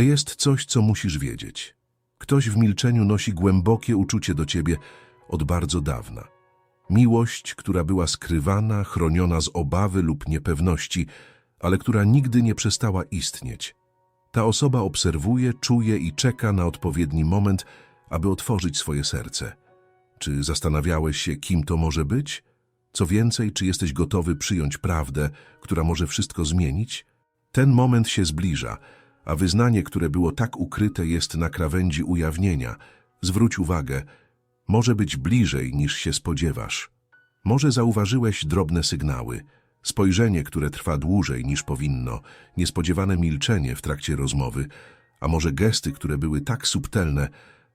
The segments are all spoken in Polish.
Jest coś, co musisz wiedzieć. Ktoś w milczeniu nosi głębokie uczucie do ciebie od bardzo dawna. Miłość, która była skrywana, chroniona z obawy lub niepewności, ale która nigdy nie przestała istnieć. Ta osoba obserwuje, czuje i czeka na odpowiedni moment, aby otworzyć swoje serce. Czy zastanawiałeś się, kim to może być? Co więcej, czy jesteś gotowy przyjąć prawdę, która może wszystko zmienić? Ten moment się zbliża, a wyznanie, które było tak ukryte, jest na krawędzi ujawnienia. Zwróć uwagę, może być bliżej niż się spodziewasz. Może zauważyłeś drobne sygnały, spojrzenie, które trwa dłużej niż powinno, niespodziewane milczenie w trakcie rozmowy, a może gesty, które były tak subtelne,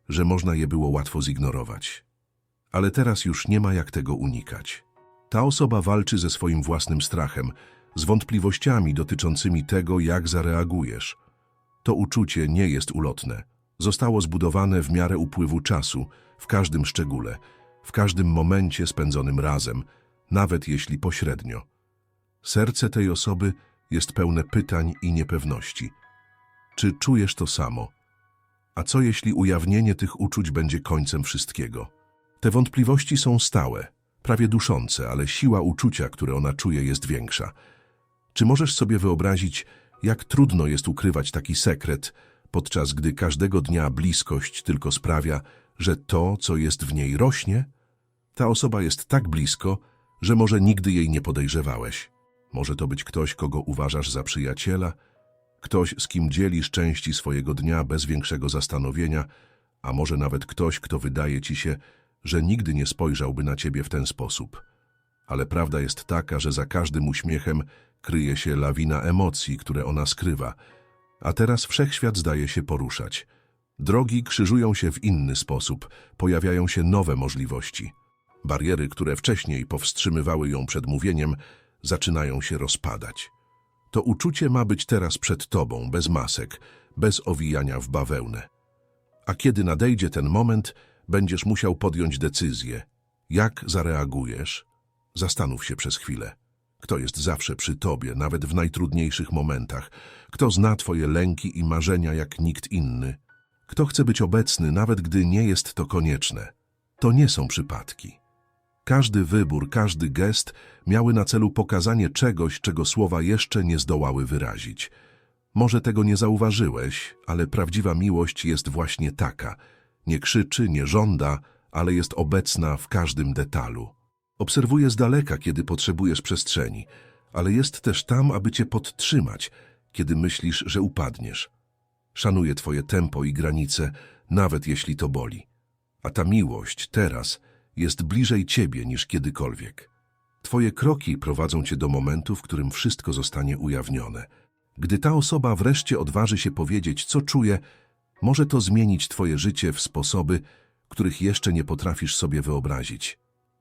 że można je było łatwo zignorować. Ale teraz już nie ma jak tego unikać. Ta osoba walczy ze swoim własnym strachem, z wątpliwościami dotyczącymi tego, jak zareagujesz. To uczucie nie jest ulotne. Zostało zbudowane w miarę upływu czasu, w każdym szczególe, w każdym momencie spędzonym razem, nawet jeśli pośrednio. Serce tej osoby jest pełne pytań i niepewności. Czy czujesz to samo? A co jeśli ujawnienie tych uczuć będzie końcem wszystkiego? Te wątpliwości są stałe, prawie duszące, ale siła uczucia, które ona czuje, jest większa. Czy możesz sobie wyobrazić, jak trudno jest ukrywać taki sekret, podczas gdy każdego dnia bliskość tylko sprawia, że to, co jest w niej, rośnie? Ta osoba jest tak blisko, że może nigdy jej nie podejrzewałeś. Może to być ktoś, kogo uważasz za przyjaciela, ktoś, z kim dzielisz części swojego dnia bez większego zastanowienia, a może nawet ktoś, kto wydaje ci się, że nigdy nie spojrzałby na ciebie w ten sposób. Ale prawda jest taka, że za każdym uśmiechem kryje się lawina emocji, które ona skrywa, a teraz wszechświat zdaje się poruszać. Drogi krzyżują się w inny sposób, pojawiają się nowe możliwości. Bariery, które wcześniej powstrzymywały ją przed mówieniem, zaczynają się rozpadać. To uczucie ma być teraz przed tobą, bez masek, bez owijania w bawełnę. A kiedy nadejdzie ten moment, będziesz musiał podjąć decyzję. Jak zareagujesz? Zastanów się przez chwilę. Kto jest zawsze przy tobie, nawet w najtrudniejszych momentach? Kto zna twoje lęki i marzenia jak nikt inny? Kto chce być obecny, nawet gdy nie jest to konieczne? To nie są przypadki. Każdy wybór, każdy gest miały na celu pokazanie czegoś, czego słowa jeszcze nie zdołały wyrazić. Może tego nie zauważyłeś, ale prawdziwa miłość jest właśnie taka. Nie krzyczy, nie żąda, ale jest obecna w każdym detalu. Obserwuje z daleka, kiedy potrzebujesz przestrzeni, ale jest też tam, aby cię podtrzymać, kiedy myślisz, że upadniesz. Szanuje twoje tempo i granice, nawet jeśli to boli. A ta miłość teraz jest bliżej ciebie niż kiedykolwiek. Twoje kroki prowadzą cię do momentu, w którym wszystko zostanie ujawnione. Gdy ta osoba wreszcie odważy się powiedzieć, co czuje, może to zmienić twoje życie w sposoby, których jeszcze nie potrafisz sobie wyobrazić.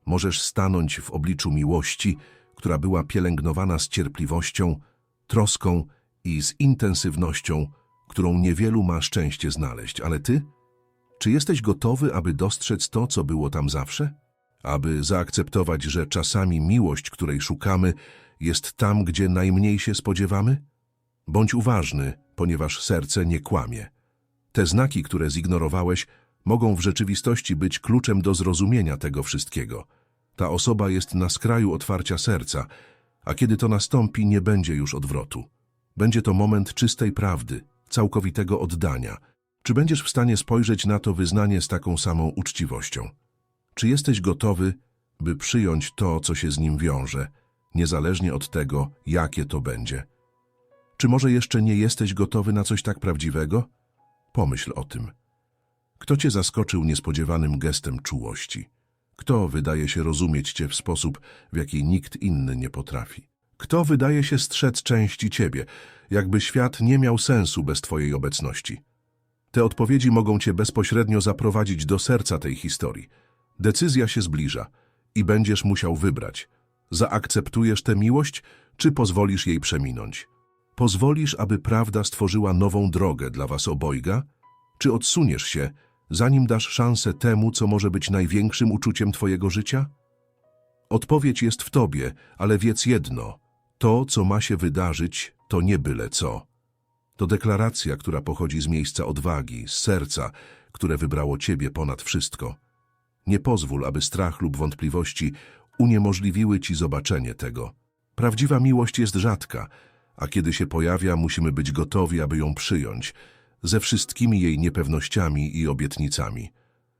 Możesz stanąć w obliczu miłości, która była pielęgnowana z cierpliwością, troską i z intensywnością, którą niewielu ma szczęście znaleźć. Ale ty? Czy jesteś gotowy, aby dostrzec to, co było tam zawsze? Aby zaakceptować, że czasami miłość, której szukamy, jest tam, gdzie najmniej się spodziewamy? Bądź uważny, ponieważ serce nie kłamie. Te znaki, które zignorowałeś, mogą w rzeczywistości być kluczem do zrozumienia tego wszystkiego. Ta osoba jest na skraju otwarcia serca, a kiedy to nastąpi, nie będzie już odwrotu. Będzie to moment czystej prawdy, całkowitego oddania. Czy będziesz w stanie spojrzeć na to wyznanie z taką samą uczciwością? Czy jesteś gotowy, by przyjąć to, co się z nim wiąże, niezależnie od tego, jakie to będzie? Czy może jeszcze nie jesteś gotowy na coś tak prawdziwego? Pomyśl o tym. Kto cię zaskoczył niespodziewanym gestem czułości? Kto wydaje się rozumieć cię w sposób, w jaki nikt inny nie potrafi? Kto wydaje się strzec części ciebie, jakby świat nie miał sensu bez twojej obecności? Te odpowiedzi mogą cię bezpośrednio zaprowadzić do serca tej historii. Decyzja się zbliża i będziesz musiał wybrać. Zaakceptujesz tę miłość, czy pozwolisz jej przeminąć? Pozwolisz, aby prawda stworzyła nową drogę dla was obojga? Czy odsuniesz się, zanim dasz szansę temu, co może być największym uczuciem twojego życia? Odpowiedź jest w tobie, ale wiedz jedno. To, co ma się wydarzyć, to nie byle co. To deklaracja, która pochodzi z miejsca odwagi, z serca, które wybrało Ciebie ponad wszystko. Nie pozwól, aby strach lub wątpliwości uniemożliwiły Ci zobaczenie tego. Prawdziwa miłość jest rzadka, a kiedy się pojawia, musimy być gotowi, aby ją przyjąć, ze wszystkimi jej niepewnościami i obietnicami.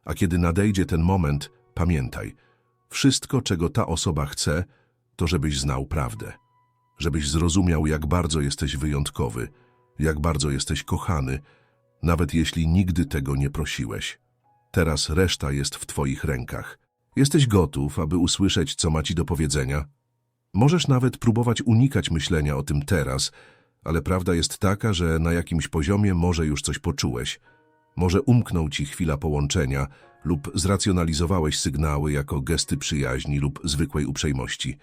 A kiedy nadejdzie ten moment, pamiętaj, wszystko, czego ta osoba chce, to żebyś znał prawdę. Żebyś zrozumiał, jak bardzo jesteś wyjątkowy, jak bardzo jesteś kochany, nawet jeśli nigdy tego nie prosiłeś. Teraz reszta jest w Twoich rękach. Jesteś gotów, aby usłyszeć, co ma Ci do powiedzenia? Możesz nawet próbować unikać myślenia o tym teraz, ale prawda jest taka, że na jakimś poziomie może już coś poczułeś. Może umknął Ci chwila połączenia lub zracjonalizowałeś sygnały jako gesty przyjaźni lub zwykłej uprzejmości.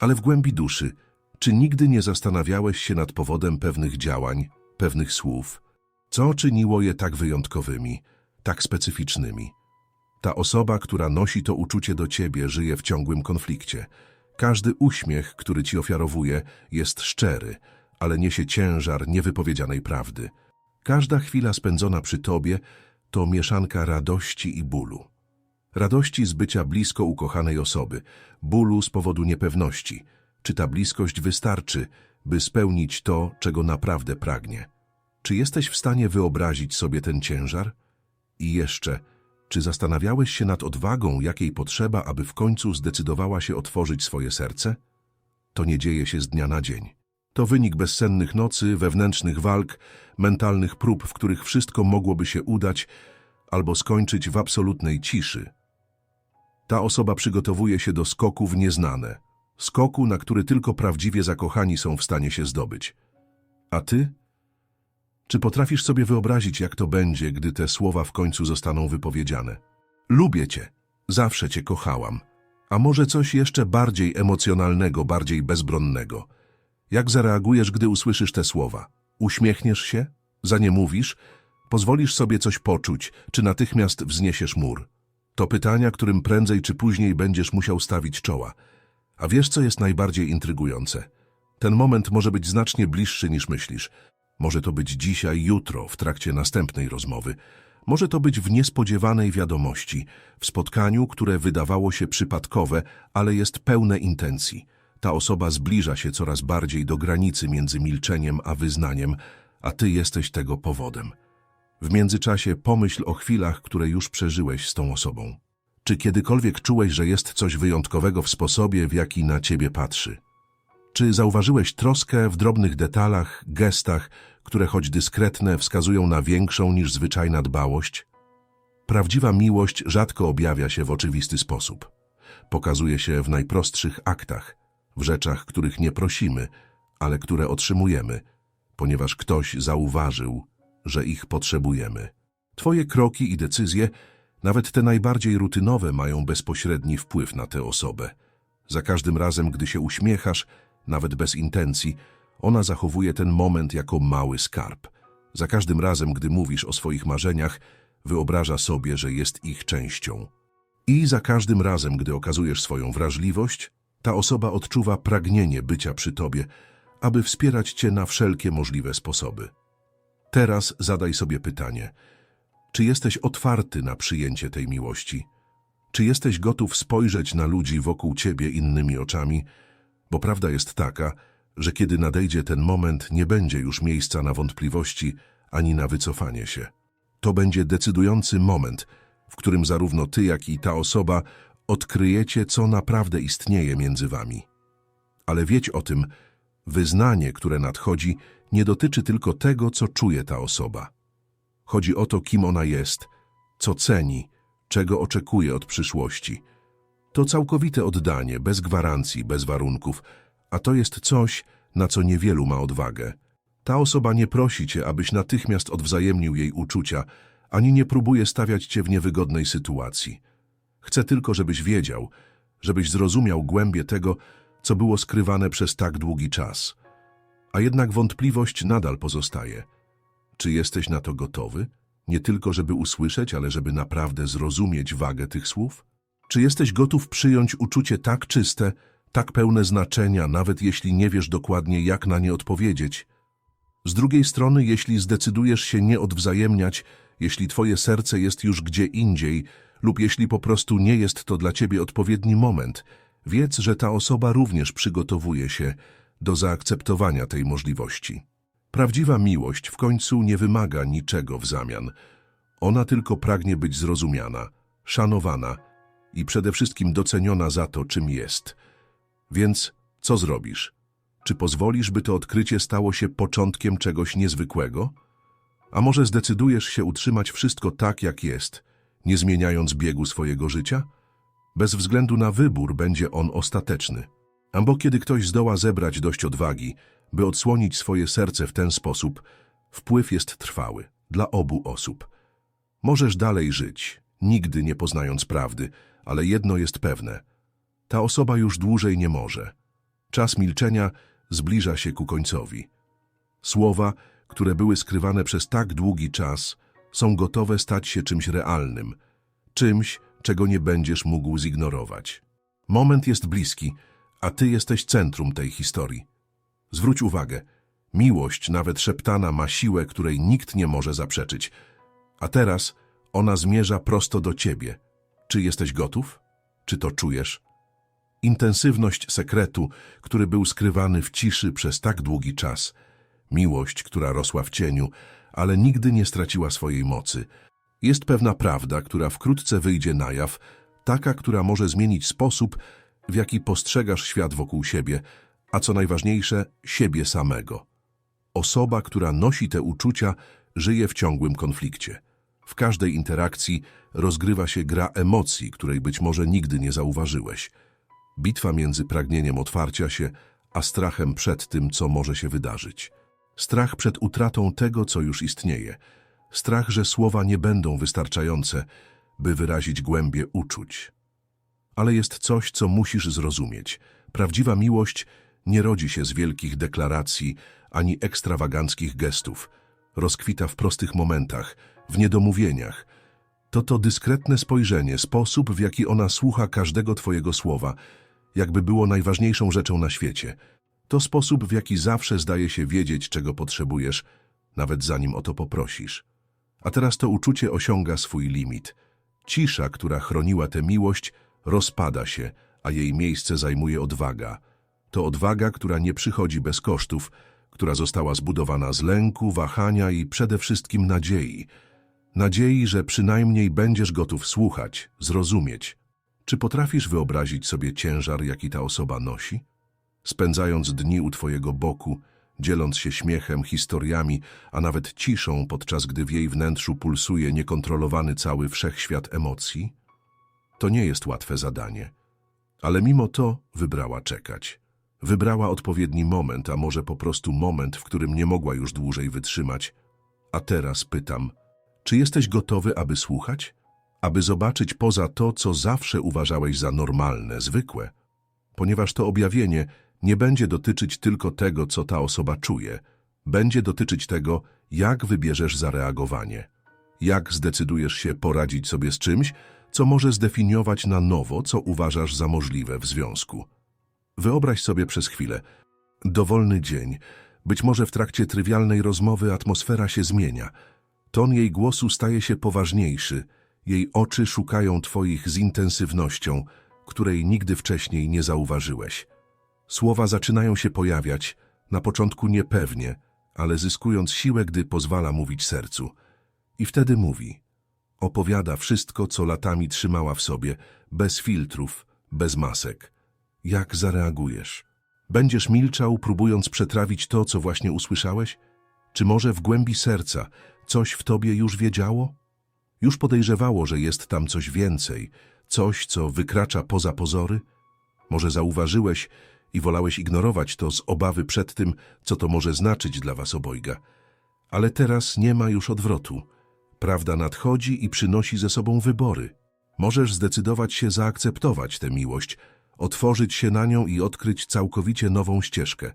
Ale w głębi duszy, czy nigdy nie zastanawiałeś się nad powodem pewnych działań, pewnych słów? Co czyniło je tak wyjątkowymi, tak specyficznymi? Ta osoba, która nosi to uczucie do ciebie, żyje w ciągłym konflikcie. Każdy uśmiech, który ci ofiarowuje, jest szczery, ale niesie ciężar niewypowiedzianej prawdy. Każda chwila spędzona przy tobie to mieszanka radości i bólu. Radości z bycia blisko ukochanej osoby, bólu z powodu niepewności. Czy ta bliskość wystarczy, by spełnić to, czego naprawdę pragnie? Czy jesteś w stanie wyobrazić sobie ten ciężar? I jeszcze, czy zastanawiałeś się nad odwagą, jakiej potrzeba, aby w końcu zdecydowała się otworzyć swoje serce? To nie dzieje się z dnia na dzień. To wynik bezsennych nocy, wewnętrznych walk, mentalnych prób, w których wszystko mogłoby się udać albo skończyć w absolutnej ciszy. Ta osoba przygotowuje się do skoku w nieznane, skoku, na który tylko prawdziwie zakochani są w stanie się zdobyć. A ty? Czy potrafisz sobie wyobrazić, jak to będzie, gdy te słowa w końcu zostaną wypowiedziane? Lubię cię, zawsze cię kochałam. A może coś jeszcze bardziej emocjonalnego, bardziej bezbronnego? Jak zareagujesz, gdy usłyszysz te słowa? Uśmiechniesz się? Zaniemówisz? Pozwolisz sobie coś poczuć, czy natychmiast wzniesiesz mur? To pytania, którym prędzej czy później będziesz musiał stawić czoła. A wiesz, co jest najbardziej intrygujące? Ten moment może być znacznie bliższy niż myślisz. Może to być dzisiaj, jutro, w trakcie następnej rozmowy. Może to być w niespodziewanej wiadomości, w spotkaniu, które wydawało się przypadkowe, ale jest pełne intencji. Ta osoba zbliża się coraz bardziej do granicy między milczeniem a wyznaniem, a ty jesteś tego powodem. W międzyczasie pomyśl o chwilach, które już przeżyłeś z tą osobą. Czy kiedykolwiek czułeś, że jest coś wyjątkowego w sposobie, w jaki na ciebie patrzy? Czy zauważyłeś troskę w drobnych detalach, gestach, które choć dyskretne wskazują na większą niż zwyczajna dbałość? Prawdziwa miłość rzadko objawia się w oczywisty sposób. Pokazuje się w najprostszych aktach, w rzeczach, których nie prosimy, ale które otrzymujemy, ponieważ ktoś zauważył, że ich potrzebujemy. Twoje kroki i decyzje, nawet te najbardziej rutynowe, mają bezpośredni wpływ na tę osobę. Za każdym razem, gdy się uśmiechasz, nawet bez intencji, ona zachowuje ten moment jako mały skarb. Za każdym razem, gdy mówisz o swoich marzeniach, wyobraża sobie, że jest ich częścią. I za każdym razem, gdy okazujesz swoją wrażliwość, ta osoba odczuwa pragnienie bycia przy tobie, aby wspierać cię na wszelkie możliwe sposoby. Teraz zadaj sobie pytanie, czy jesteś otwarty na przyjęcie tej miłości? Czy jesteś gotów spojrzeć na ludzi wokół ciebie innymi oczami? Bo prawda jest taka, że kiedy nadejdzie ten moment, nie będzie już miejsca na wątpliwości ani na wycofanie się. To będzie decydujący moment, w którym zarówno ty, jak i ta osoba odkryjecie, co naprawdę istnieje między wami. Ale wiedź o tym, wyznanie, które nadchodzi, nie dotyczy tylko tego, co czuje ta osoba. Chodzi o to, kim ona jest, co ceni, czego oczekuje od przyszłości. To całkowite oddanie, bez gwarancji, bez warunków, a to jest coś, na co niewielu ma odwagę. Ta osoba nie prosi cię, abyś natychmiast odwzajemnił jej uczucia, ani nie próbuje stawiać cię w niewygodnej sytuacji. Chce tylko, żebyś wiedział, żebyś zrozumiał głębię tego, co było skrywane przez tak długi czas. A jednak wątpliwość nadal pozostaje. Czy jesteś na to gotowy? Nie tylko, żeby usłyszeć, ale żeby naprawdę zrozumieć wagę tych słów? Czy jesteś gotów przyjąć uczucie tak czyste, tak pełne znaczenia, nawet jeśli nie wiesz dokładnie, jak na nie odpowiedzieć? Z drugiej strony, jeśli zdecydujesz się nie odwzajemniać, jeśli twoje serce jest już gdzie indziej lub jeśli po prostu nie jest to dla ciebie odpowiedni moment, wiedz, że ta osoba również przygotowuje się do zaakceptowania tej możliwości. Prawdziwa miłość w końcu nie wymaga niczego w zamian. Ona tylko pragnie być zrozumiana, szanowana i przede wszystkim doceniona za to, czym jest. Więc co zrobisz? Czy pozwolisz, by to odkrycie stało się początkiem czegoś niezwykłego? A może zdecydujesz się utrzymać wszystko tak, jak jest, nie zmieniając biegu swojego życia? Bez względu na wybór będzie on ostateczny. Albo kiedy ktoś zdoła zebrać dość odwagi, by odsłonić swoje serce w ten sposób, wpływ jest trwały dla obu osób. Możesz dalej żyć, nigdy nie poznając prawdy, ale jedno jest pewne. Ta osoba już dłużej nie może. Czas milczenia zbliża się ku końcowi. Słowa, które były skrywane przez tak długi czas, są gotowe stać się czymś realnym, czymś, czego nie będziesz mógł zignorować. Moment jest bliski, a ty jesteś centrum tej historii. Zwróć uwagę, miłość, nawet szeptana, ma siłę, której nikt nie może zaprzeczyć. A teraz ona zmierza prosto do ciebie. Czy jesteś gotów? Czy to czujesz? Intensywność sekretu, który był skrywany w ciszy przez tak długi czas. Miłość, która rosła w cieniu, ale nigdy nie straciła swojej mocy. Jest pewna prawda, która wkrótce wyjdzie na jaw, taka, która może zmienić sposób, w jaki postrzegasz świat wokół siebie, a co najważniejsze, siebie samego. Osoba, która nosi te uczucia, żyje w ciągłym konflikcie. W każdej interakcji rozgrywa się gra emocji, której być może nigdy nie zauważyłeś. Bitwa między pragnieniem otwarcia się, a strachem przed tym, co może się wydarzyć. Strach przed utratą tego, co już istnieje. Strach, że słowa nie będą wystarczające, by wyrazić głębie uczuć. Ale jest coś, co musisz zrozumieć. Prawdziwa miłość nie rodzi się z wielkich deklaracji ani ekstrawaganckich gestów. Rozkwita w prostych momentach, w niedomówieniach. To to dyskretne spojrzenie, sposób, w jaki ona słucha każdego twojego słowa, jakby było najważniejszą rzeczą na świecie. To sposób, w jaki zawsze zdaje się wiedzieć, czego potrzebujesz, nawet zanim o to poprosisz. A teraz to uczucie osiąga swój limit. Cisza, która chroniła tę miłość, rozpada się, a jej miejsce zajmuje odwaga. To odwaga, która nie przychodzi bez kosztów, która została zbudowana z lęku, wahania i przede wszystkim nadziei. Nadziei, że przynajmniej będziesz gotów słuchać, zrozumieć. Czy potrafisz wyobrazić sobie ciężar, jaki ta osoba nosi? Spędzając dni u twojego boku, dzieląc się śmiechem, historiami, a nawet ciszą, podczas gdy w jej wnętrzu pulsuje niekontrolowany cały wszechświat emocji? To nie jest łatwe zadanie. Ale mimo to wybrała czekać. Wybrała odpowiedni moment, a może po prostu moment, w którym nie mogła już dłużej wytrzymać. A teraz pytam, czy jesteś gotowy, aby słuchać? Aby zobaczyć poza to, co zawsze uważałeś za normalne, zwykłe? Ponieważ to objawienie nie będzie dotyczyć tylko tego, co ta osoba czuje. Będzie dotyczyć tego, jak wybierzesz zareagowanie. Jak zdecydujesz się poradzić sobie z czymś, co może zdefiniować na nowo, co uważasz za możliwe w związku. Wyobraź sobie przez chwilę. Dowolny dzień. Być może w trakcie trywialnej rozmowy atmosfera się zmienia. Ton jej głosu staje się poważniejszy. Jej oczy szukają twoich z intensywnością, której nigdy wcześniej nie zauważyłeś. Słowa zaczynają się pojawiać, na początku niepewnie, ale zyskując siłę, gdy pozwala mówić sercu. I wtedy mówi. Opowiada wszystko, co latami trzymała w sobie, bez filtrów, bez masek. Jak zareagujesz? Będziesz milczał, próbując przetrawić to, co właśnie usłyszałeś? Czy może w głębi serca coś w tobie już wiedziało? Już podejrzewało, że jest tam coś więcej, coś, co wykracza poza pozory? Może zauważyłeś i wolałeś ignorować to z obawy przed tym, co to może znaczyć dla was obojga. Ale teraz nie ma już odwrotu. Prawda nadchodzi i przynosi ze sobą wybory. Możesz zdecydować się zaakceptować tę miłość, otworzyć się na nią i odkryć całkowicie nową ścieżkę.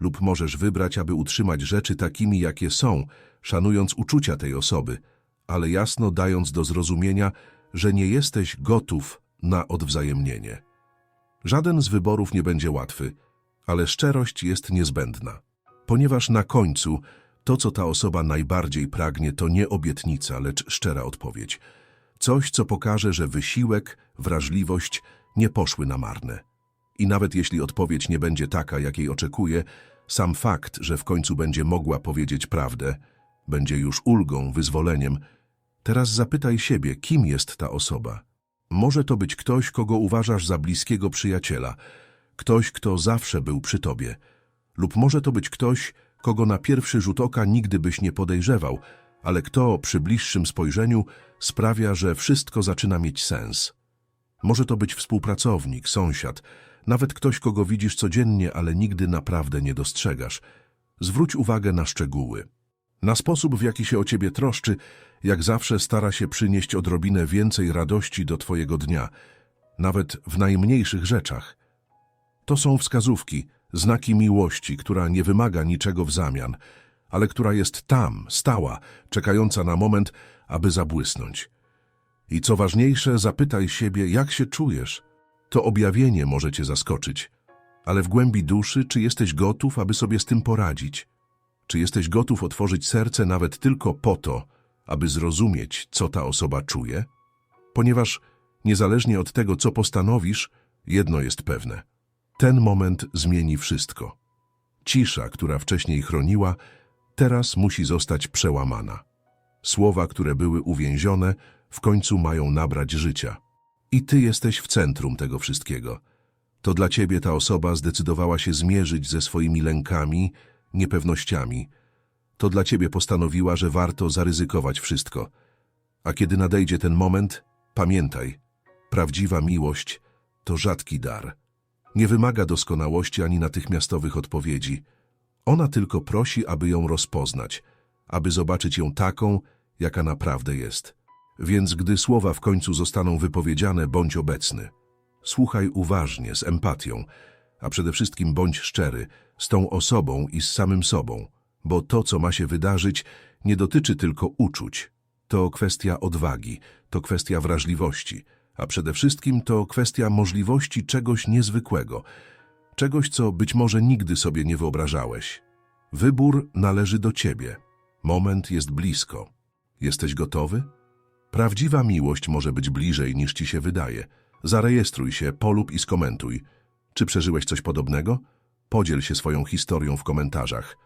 Lub możesz wybrać, aby utrzymać rzeczy takimi, jakie są, szanując uczucia tej osoby, ale jasno dając do zrozumienia, że nie jesteś gotów na odwzajemnienie. Żaden z wyborów nie będzie łatwy, ale szczerość jest niezbędna. Ponieważ na końcu to, co ta osoba najbardziej pragnie, to nie obietnica, lecz szczera odpowiedź. Coś, co pokaże, że wysiłek, wrażliwość nie poszły na marne. I nawet jeśli odpowiedź nie będzie taka, jakiej oczekuje, sam fakt, że w końcu będzie mogła powiedzieć prawdę, będzie już ulgą, wyzwoleniem. Teraz zapytaj siebie, kim jest ta osoba. Może to być ktoś, kogo uważasz za bliskiego przyjaciela, ktoś, kto zawsze był przy tobie, lub może to być ktoś, kogo na pierwszy rzut oka nigdy byś nie podejrzewał, ale kto przy bliższym spojrzeniu sprawia, że wszystko zaczyna mieć sens. Może to być współpracownik, sąsiad, nawet ktoś, kogo widzisz codziennie, ale nigdy naprawdę nie dostrzegasz. Zwróć uwagę na szczegóły. Na sposób, w jaki się o ciebie troszczy, jak zawsze stara się przynieść odrobinę więcej radości do twojego dnia, nawet w najmniejszych rzeczach. To są wskazówki, znaki miłości, która nie wymaga niczego w zamian, ale która jest tam, stała, czekająca na moment, aby zabłysnąć. I co ważniejsze, zapytaj siebie, jak się czujesz. To objawienie może cię zaskoczyć, ale w głębi duszy, czy jesteś gotów, aby sobie z tym poradzić? Czy jesteś gotów otworzyć serce nawet tylko po to, aby zrozumieć, co ta osoba czuje? Ponieważ niezależnie od tego, co postanowisz, jedno jest pewne. Ten moment zmieni wszystko. Cisza, która wcześniej chroniła, teraz musi zostać przełamana. Słowa, które były uwięzione, w końcu mają nabrać życia. I ty jesteś w centrum tego wszystkiego. To dla ciebie ta osoba zdecydowała się zmierzyć ze swoimi lękami, niepewnościami. To dla ciebie postanowiła, że warto zaryzykować wszystko. A kiedy nadejdzie ten moment, pamiętaj, prawdziwa miłość to rzadki dar. Nie wymaga doskonałości ani natychmiastowych odpowiedzi. Ona tylko prosi, aby ją rozpoznać, aby zobaczyć ją taką, jaka naprawdę jest. Więc gdy słowa w końcu zostaną wypowiedziane, bądź obecny. Słuchaj uważnie, z empatią, a przede wszystkim bądź szczery z tą osobą i z samym sobą, bo to, co ma się wydarzyć, nie dotyczy tylko uczuć. To kwestia odwagi, to kwestia wrażliwości, a przede wszystkim to kwestia możliwości czegoś niezwykłego, czegoś, co być może nigdy sobie nie wyobrażałeś. Wybór należy do ciebie. Moment jest blisko. Jesteś gotowy? Prawdziwa miłość może być bliżej niż ci się wydaje. Zarejestruj się, polub i skomentuj. Czy przeżyłeś coś podobnego? Podziel się swoją historią w komentarzach.